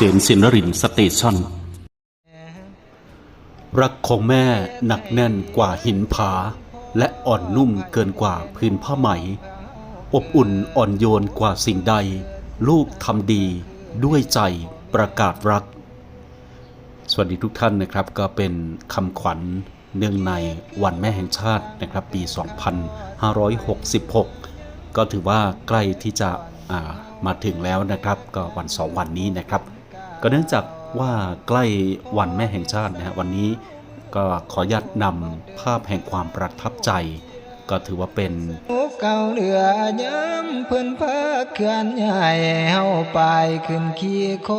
ษนสินรินสเตชันรักของแม่หนักแน่นกว่าหินผา และอ่อนนุ่มเกินกว่าพื้นผ้าไหม อบอุ่นอ่อนโยนกว่าสิ่งใด ลูกทำดีด้วยใจประกาศรัก สวัสดีทุกท่านนะครับก็เป็นคำขวัญเนื่องในวันแม่แห่งชาตินะครับปี 2566 ก็ถือว่าใกล้ที่จะามาถึงแล้วนะครับ ก็วันสองวันนี้นะครับ ก็เนื่องจากว่าใกล้วันแม่แห่งชาตินะฮะวันนี้ก็ขออนุญาตนำภาพแห่งความประทับใจ ก็ถือว่าเป็นเก่าเหลือย้ำเพิ่อนเพาเขื่อนใหญ่เฮาไปขึ้นขี่โค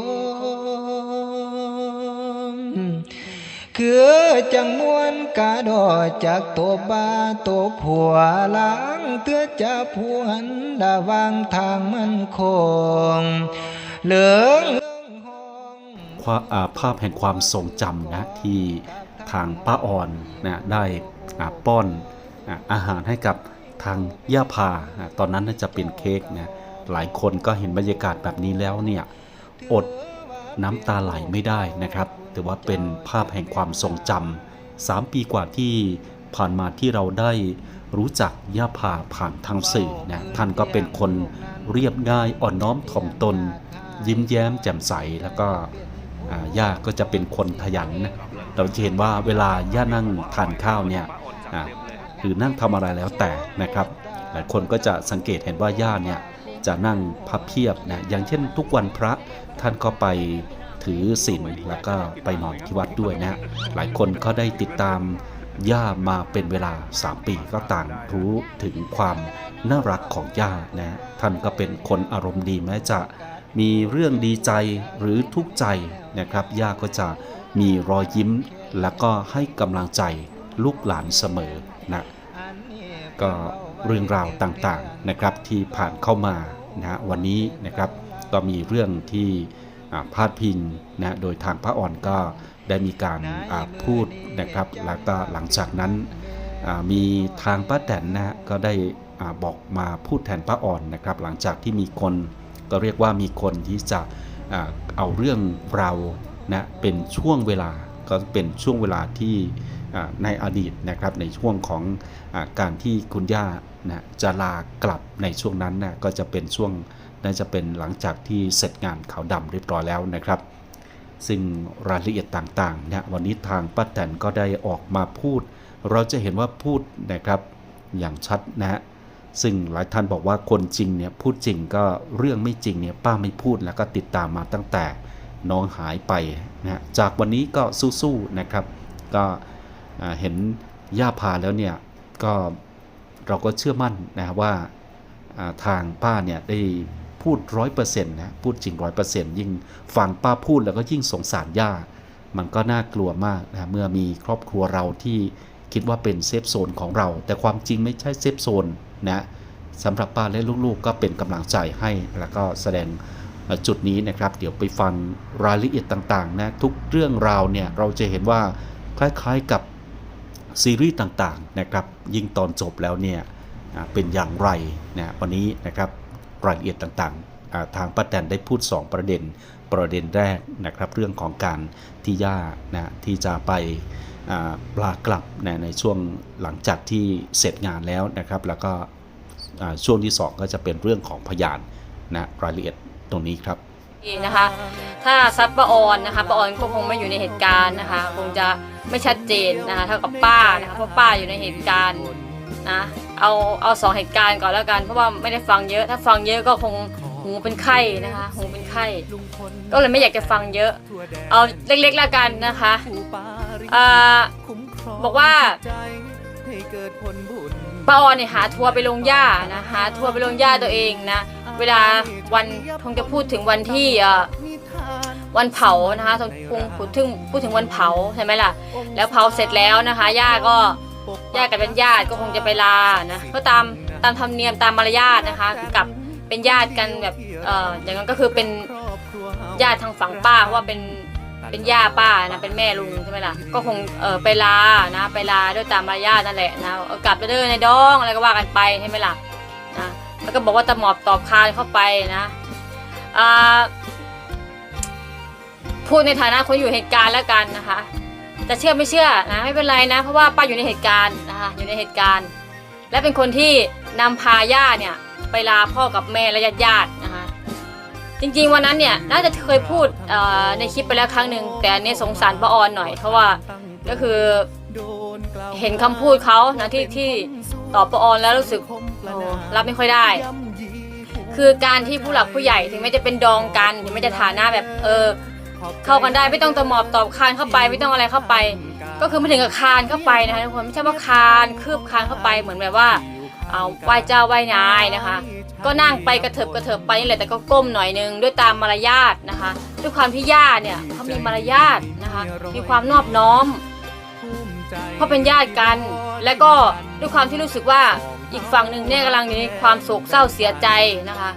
มคือจังมวนกาดอจากตัวบาตัวผัวหลังเตื้อจะพวนดาวางทางมันคงเหลือง ภาพแห่งความทรงจำนะที่ทางป้าอ่อนนะได้ป้อนอาหารให้กับทางย่าพา ตอนนั้นน่าจะเป็นเค้กนะหลายคนก็เห็นบรรยากาศแบบนี้แล้วเนี่ยอดน้ำตาไหลไม่ได้นะครับถือว่าเป็นภาพแห่งความทรงจำสามปีกว่าที่ผ่านมาที่เราได้รู้จักย่าพาผ่านทางสื่อนะท่านก็เป็นคนเรียบง่ายอ่อนน้อมถ่อมตน ยิ้มแย้มแจ่มใสแล้วก็ ย่าก็จะเป็นคนขยันนะเราจะเห็นว่าเวลาย่านั่งทานข้าวเนี่ยหรือนั่งทำอะไรแล้วแต่นะครับ หลายคนก็จะสังเกตเห็นว่าย่าเนี่ยจะนั่งพับเพียบนะอย่างเช่น ทุกวันพระท่านก็ไปถือศีลแล้วก็ไปนอนที่วัดด้วยนะหลายคนก็ได้ติดตามย่ามาเป็นเวลา 3 ปีก็ต่างรู้ถึงความน่ารักของย่านะท่านก็เป็นคนอารมณ์ดีแม้จะ มีเรื่องดีใจหรือทุกข์ใจนะครับ ย่าก็จะมีรอยยิ้ม แล้วก็ให้กำลังใจลูกหลานเสมอนะก็เรื่องราวต่างๆนะครับที่ผ่านเข้ามานะวันนี้นะครับก็มีเรื่องที่พาดพิงนะโดยทางพระอ่อนก็ได้มีการพูดนะครับ แล้วก็หลังจากนั้นมีทางป้าแตนนะก็ได้บอกมาพูดแทนป้าอ่อนนะครับ หลังจากที่มีคน ก็เรียกว่ามีคนที่จะเอาเรื่องเรานะเป็นช่วงเวลาก็เป็นช่วงเวลาที่ในอดีตนะครับในช่วงของอการที่คุณย่านะจะลากลับในช่วงนั้นนะก็จะเป็นช่วงน่าจะเป็นหลังจากที่เสร็จงานขาวดำเรียบร้อยแล้วนะครับ ซึ่งรายละเอียดต่างๆนะวันนี้ทางป้าแตนก็ได้ออกมาพูด เราจะเห็นว่าพูดนะครับอย่างชัดนะ ซึ่งหลายท่านบอกว่าคนจริงเนี่ยพูดจริงก็เรื่องไม่จริงเนี่ยป้าไม่พูดแล้วก็ติดตามมาตั้งแต่น้องหายไปนะฮะจากวันนี้ก็สู้ๆนะครับ ก็เห็นย่าพาแล้วเนี่ยก็เราก็เชื่อมั่นนะว่าทางป้าเนี่ยได้พูดร้อยเปอร์เซ็นต์นะพูดจริงร้อยเปอร์เซ็นต์ยิ่งฟังป้าพูดแล้วก็ยิ่งสงสารย่า มันก็น่ากลัวมากนะเมื่อมีครอบครัวเราที่คิดว่าเป็นเซฟโซนของเรา แต่ความจริงไม่ใช่เซฟโซน นะสำหรับป้าและลูกๆ ก็เป็นกำลังใจให้แล้วก็แสดงจุดนี้นะครับ เดี๋ยวไปฟังรายละเอียดต่างๆนะทุกเรื่องราวเนี่ยเราจะเห็นว่าคล้ายๆกับซีรีส์ต่างๆนะครับยิ่งตอนจบแล้วเนี่ยเป็นอย่างไรนะวันนี้นะครับรายละเอียดต่างๆ ทางป้าแตนได้พูด 2 ประเด็น ประเด็นแรกนะครับเรื่องของการที่ย่านะที่จะไป อ่าลากลับนะในช่วงหลังจากที่เสร็จงานแล้วนะครับ แล้วก็ช่วงที่ 2 ก็จะเป็นเรื่องของพยานนะรายละเอียดตรงนี้ครับนะคะถ้าซัดป้าออนนะคะป้าออนก็คงไม่อยู่ในเหตุการณ์นะคะ คงจะไม่ชัดเจนนะคะเท่ากับป้านะคะเพราะป้าอยู่ในเหตุการณ์นะเอาเอาสองเหตุการณ์ก่อนแล้วกันเพราะว่าไม่ได้ฟังเยอะถ้าฟังเยอะก็คงหูเป็นไข้นะคะหูเป็นไข้ก็เลยไม่อยากจะฟังเยอะ เอาเล็กๆแล้วกันนะคะ บอกว่าป้าออนเนี่ยหาทัวร์ไปลงหญ้านะหาทัวร์ไปลงหญ้าตัวเองนะ เวลาวันคงจะพูดถึงวันที่วันเผานะคะคงพูดถึงพูดถึงวันเผาใช่ไหมล่ะ แล้วเผาเสร็จแล้วนะคะย่าก็ย่ากับเป็นญาติก็คงจะไปลานะก็ตามตามธรรมเนียมตามมารยาทนะคะกับเป็นญาติกันแบบเอ่ออย่างนั้นก็คือเป็นญาติทางฝั่งป้าเพราะว่าเป็น เป็นย่าป้านะเป็นแม่ลุงใช่ไหมล่ะก็คงเออไปลานะไปลาด้วยตามมารยาทนั่นแหละนะเอากลับไปเดินในดองอะไรก็ว่ากันไปใช่ไหมล่ะนะแล้วก็บอกว่าตะหมอบตอบคานเข้าไปนะอ่าพูดในฐานะคนอยู่เหตุการณ์แล้วกันนะคะจะเชื่อไม่เชื่อนะไม่เป็นไรนะ เพราะว่าป้าอยู่ในเหตุการณ์นะคะอยู่ในเหตุการณ์ และเป็นคนที่นำพาย่าเนี่ยไปลาพ่อกับแม่และญาติญาตินะคะ จริงๆวันนั้นเนี่ยน่าจะเคยพูดในคลิปไปแล้วครั้งหนึ่งแต่อันนี้สงสารป้าออนหน่อยเพราะว่าก็คือเห็นคำพูดเขานะที่ที่ตอบป้าออนแล้วรู้สึกรับไม่ค่อยได้ คือการที่ผู้หลักผู้ใหญ่ถึงแม้จะเป็นดองกันถึงแม้จะฐานะแบบเออเข้ากันได้ไม่ต้องตะหมอบตอบคานเข้าไปไม่ต้องอะไรเข้าไป ก็คือไม่ถึงกับคานเข้าไปนะคะทุกคนไม่ใช่ว่าคานคืบคานเข้าไปเหมือนแบบว่าเอาไหว้เจ้าไหว้นายนะคะ ก็นั่งไปกระเถิบกระเถิบไปนี่แหละแต่ก็ก้มหน่อยนึงด้วยตามมารยาทนะคะ ด้วยความที่ญาติเนี่ยเขามีมารยาทนะคะ มีความนอบน้อมเพราะเป็นญาติกัน และก็ด้วยความที่รู้สึกว่าอีกฝั่งหนึ่งเนี่ยกำลังอยู่ในความโศกเศร้าเสียใจนะคะ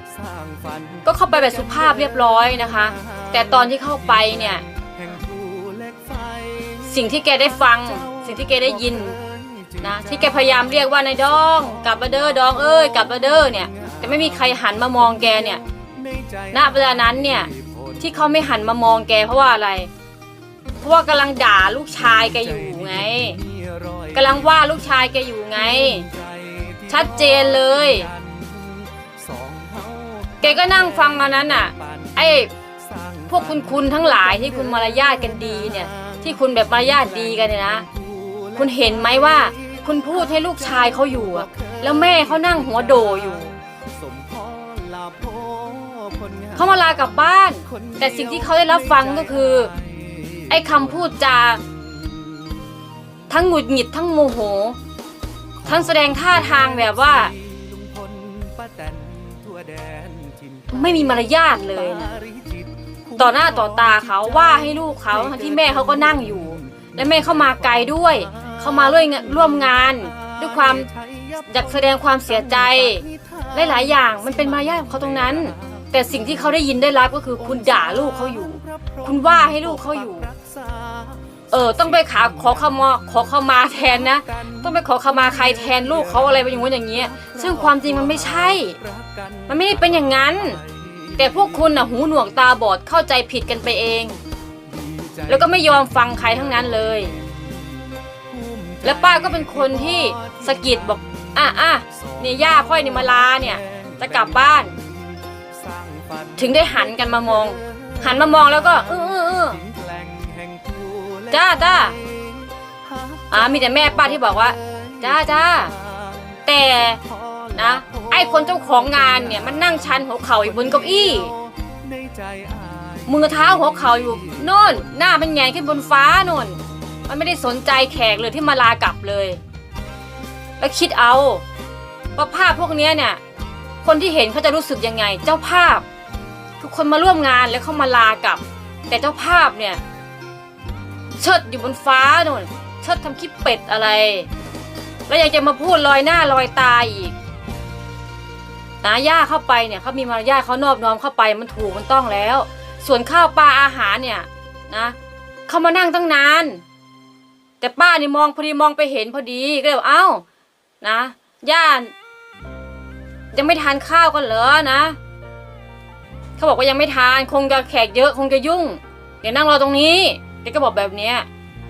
ก็เข้าไปแบบสุภาพเรียบร้อยนะคะ แต่ตอนที่เข้าไปเนี่ยสิ่งที่แกได้ฟัง สิ่งที่แกได้ยินนะที่แกพยายามเรียกว่านายดอง กลับมาเด้อดองเอ้ยกลับมาเด้อเนี่ย แต่ไม่มีใครหันมามองแกเนี่ย ณ เวลานั้นเนี่ย ที่เขาไม่หันมามองแกเพราะว่าอะไร เพราะว่ากำลังด่าลูกชายแกอยู่ไงกำลังว่าลูกชายแกอยู่ไง ชัดเจนเลย แกก็นั่งฟังตอนนั้นน่ะ ไอ้พวกคุณคุณทั้งหลายที่คุณมารยาทกันดีเนี่ย ที่คุณแบบมารยาทดีกันเนี่ยนะ คุณเห็นไหมว่า คุณพูดให้ลูกชายเขาอยู่อะแล้วแม่เขานั่งหัวโดอยู่ เขามาลากลับบ้าน แต่สิ่งที่เขาได้รับฟังก็คือ ไอ้คำพูดจาทั้งหงุดหงิดทั้งโมโห ทั้งแสดงท่าทางแบบว่า ไม่มีมารยาทเลยนะต่อหน้าต่อตาเขาว่าให้ลูกเขาทั้งที่แม่เขาก็นั่งอยู่ และแม่เข้ามาไกลด้วย เข้ามาร่วมงานร่วมงาน ด้วยความอยากแสดงความเสียใจหลายๆอย่างมันเป็นมารยาทของเขาตรงนั้น แต่สิ่งที่เขาได้ยินได้รับก็คือคุณด่าลูกเขาอยู่ คุณว่าให้ลูกเขาอยู่ เออต้องไปขาขอขมาขอขมาแทนนะ ต้องไปขอขมาใครแทนลูกเขาอะไรไปอย่างงู้นอย่างเงี้ย ซึ่งความจริงมันไม่ใช่ มันไม่ได้เป็นอย่างนั้น แต่พวกคุณน่ะหูหนวกตาบอดเข้าใจผิดกันไปเอง แล้วก็ไม่ยอมฟังใครทั้งนั้นเลย แล้วป้าก็เป็นคนที่สะกิดบอกอะอะเนี่ยย่าค่อยเนี่ยมาลาเนี่ยจะกลับบ้าน ถึงได้หันกันมามอง หันมามองแล้วก็เออเออเออจ้าจ้าอ่ามีแต่แม่ป้าที่บอกว่า จ้าจ้าแต่นะ ไอ้คนเจ้าของงานเนี่ยมันนั่งชันหัวเข่าอยู่บนเก้าอี้มือเท้าหัวเข่าอยู่โน่น หน้ามันใหญ่ขึ้นบนฟ้าโน่น มันไม่ได้สนใจแขกเลยที่มาลากลับเลย แล้วคิดเอาว่าภาพพวกนี้เนี่ย คนที่เห็นเขาจะรู้สึกยังไง เจ้าภาพ ทุกคนมาร่วมงานแล้วเขามาลากับ แต่เจ้าภาพเนี่ย เชิดอยู่บนฟ้าโน่นเชิดทำคลิปเป็ดอะไร แล้วยังจะมาพูดลอยหน้าลอยตาอีกนาย่าเข้าไปเนี่ยเขามีมารยาทเขานอบน้อมเข้าไปมันถูกมันต้องแล้ว ส่วนข้าวปลาอาหารเนี่ยนะเขามานั่งตั้งนาน แต่ป้านี่มองพอดีมองไปเห็นพอดีก็เลยบอกเอ้านะย่ายังไม่ทานข้าวกันเหรอนะ เขาบอกว่ายังไม่ทานคงจะแขกเยอะคงจะยุ่ง เดี๋ยวนั่งรอตรงนี้แกก็บอกแบบเนี้ย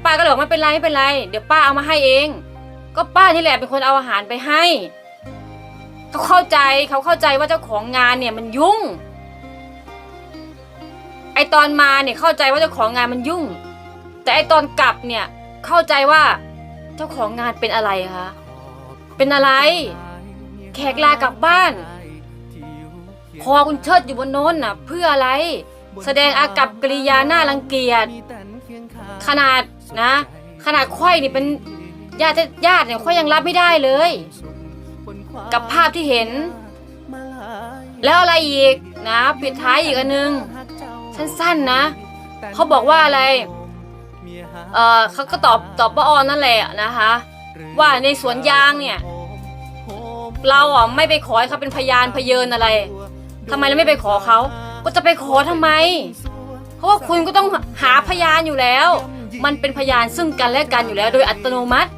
ป้าก็เลยบอกไม่เป็นไรไม่เป็นไร เดี๋ยวป้าเอามาให้เอง ก็ป้านี่แหละเป็นคนเอาอาหารไปให้เขาเข้าใจเขาเข้าใจว่าเจ้าของงานเนี่ยมันยุ่ง ไอตอนมาเนี่ยเข้าใจว่าเจ้าของงานมันยุ่ง แต่ไอตอนกลับเนี่ยเข้าใจว่าเจ้าของงานเป็นอะไรคะเป็นอะไร แขกลากลับบ้าน คอคุณเชิดอยู่บนโน้นน่ะ เพื่ออะไร แสดงอากับกริยาหน้ารังเกียจขนาดนะ ขนาดไข่นี่เป็นญาติญาติเนี่ยไข่ยังรับไม่ได้เลย กับภาพที่เห็น แล้วอะไรอีกนะ ปิดท้ายอีกอันนึง สั้นๆนะเขาบอกว่าอะไรเออเขาก็ตอบตอบป้าออนนั่นแหละนะคะ ว่าในสวนยางเนี่ย เราอะไม่ไปขอให้เขาเป็นพยานพยเยินอะไร ทำไมเราไม่ไปขอเขาก็จะไปขอทำไม เพราะว่าคุณก็ต้องหาพยานอยู่แล้ว มันเป็นพยานซึ่งกันและกันอยู่แล้ว โดยอัตโนมัติ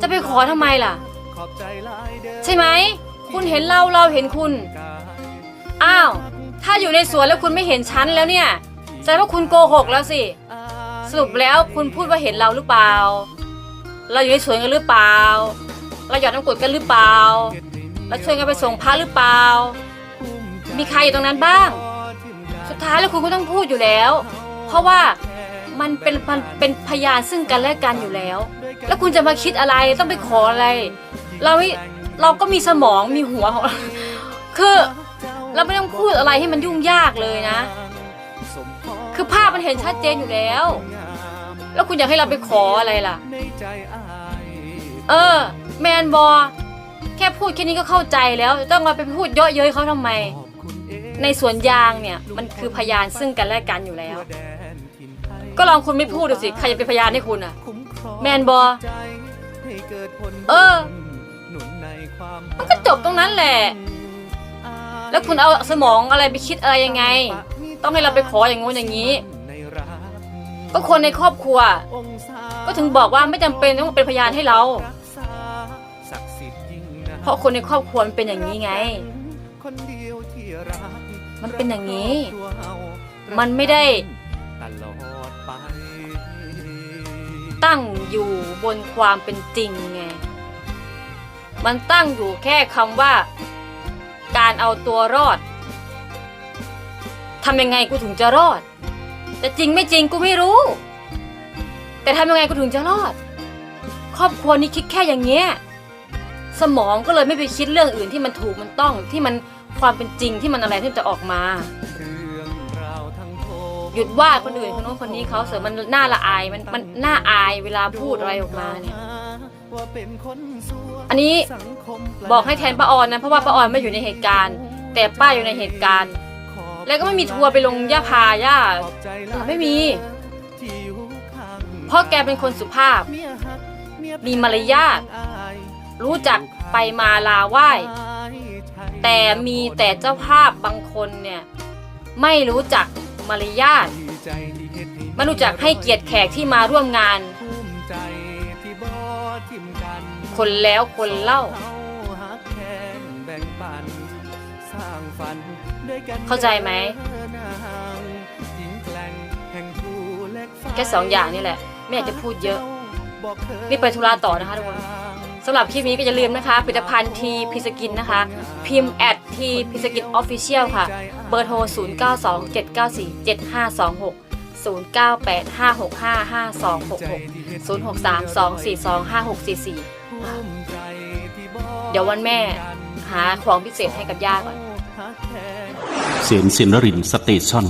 จะไปขอทำไมล่ะ ใช่ไหม คุณเห็นเราเราเห็นคุณ อ้าว ถ้าอยู่ในสวนแล้วคุณไม่เห็นฉันแล้วเนี่ยแสดงว่าคุณโกหกแล้วสิ สรุปแล้วคุณพูดว่าเห็นเราหรือเปล่า เราอยู่ในสวนกันหรือเปล่า เราหยอดน้ำกรดกันหรือเปล่า เราชวนกันไปส่งพระหรือเปล่า มีใครอยู่ตรงนั้นบ้าง สุดท้ายแล้วคุณก็ต้องพูดอยู่แล้ว เพราะว่ามันเป็นมันเป็นพยานซึ่งกันและกันอยู่แล้ว แล้วคุณจะมาคิดอะไรต้องไปขออะไร เราเราก็มีสมองมีหัวของเราคือเราไม่ต้องพูดอะไรให้มันยุ่งยากเลยนะ คือภาพมันเห็นชัดเจนอยู่แล้ว แล้วคุณอยากให้เราไปขออะไรล่ะ เออ แมนบอแค่พูดแค่นี้ก็เข้าใจแล้ว ต้องมาไปพูดเยอะเย้ยเขาทำไม ในสวนยางเนี่ยมันคือพยานซึ่งกันและกันอยู่แล้ว ก็ลองคุณไม่พูดดูสิใครจะเป็นพยานให้คุณอะ แมนบอเออมันก็จบตรงนั้นแหละ แล้วคุณเอาสมองอะไรไปคิดอะไรยังไง ต้องให้เราไปขออย่างงู้นอย่างนี้ ก็คนในครอบครัว ก็ถึงบอกว่าไม่จำเป็นต้องเป็นพยานให้เรา เพราะคนในครอบครัวมันเป็นอย่างนี้ไง มันเป็นอย่างนี้ มันไม่ได้ตั้งอยู่บนความเป็นจริงไง มันตั้งอยู่แค่คำว่า การเอาตัวรอดทำยังไงกูถึงจะรอด แต่จริงไม่จริงกูไม่รู้ แต่ทำยังไงกูถึงจะรอด ครอบครัวนี้คิดแค่อย่างเงี้ย สมองก็เลยไม่ไปคิดเรื่องอื่นที่มันถูกมันต้องที่มัน ความเป็นจริงที่มันอะไรที่มันจะออกมา หยุดว่าคนอื่นคนโน้นคนนี้เขาเสือมันน่าละอายมันมันน่าอายเวลาพูดอะไรออกมาเนี่ยอันนี้บอกให้แทนป้าออนนะเพราะว่าป้าออนไม่อยู่ในเหตุการณ์ แต่ป้าอยู่ในเหตุการณ์ แล้วก็ไม่มีทัวร์ไปลงย่าพาย่าเออไม่มีเพราะแกเป็นคนสุภาพ มีมารยาทรู้จักไปมาลาไหว้ แต่มีแต่เจ้าภาพบางคนเนี่ยไม่รู้จักมารยาทไม่รู้จักให้เกียรติแขกที่มาร่วมงาน คนแล้วคนเล่า เข้าใจไหมแค่สองอย่างนี่แหละ ไม่อยากจะพูดเยอะรีบไปธุระต่อนะคะทุกคน สำหรับคลิปนี้ก็อย่าลืมนะคะผลิตภัณฑ์ทีพิสกินนะคะ พิมพ์แอดทีพิสกินออฟฟิเชียลค่ะ เบอร์โทร 0 9 2 7 9 4 7 5 2 6 0 9 8 5 6 5 5 2 6 6 0 6 3 2 4 2 5 6 4 4 เดี๋ยววันแม่หาของพิเศษให้กับย่าก่อนเสียนสินรินสเตชัน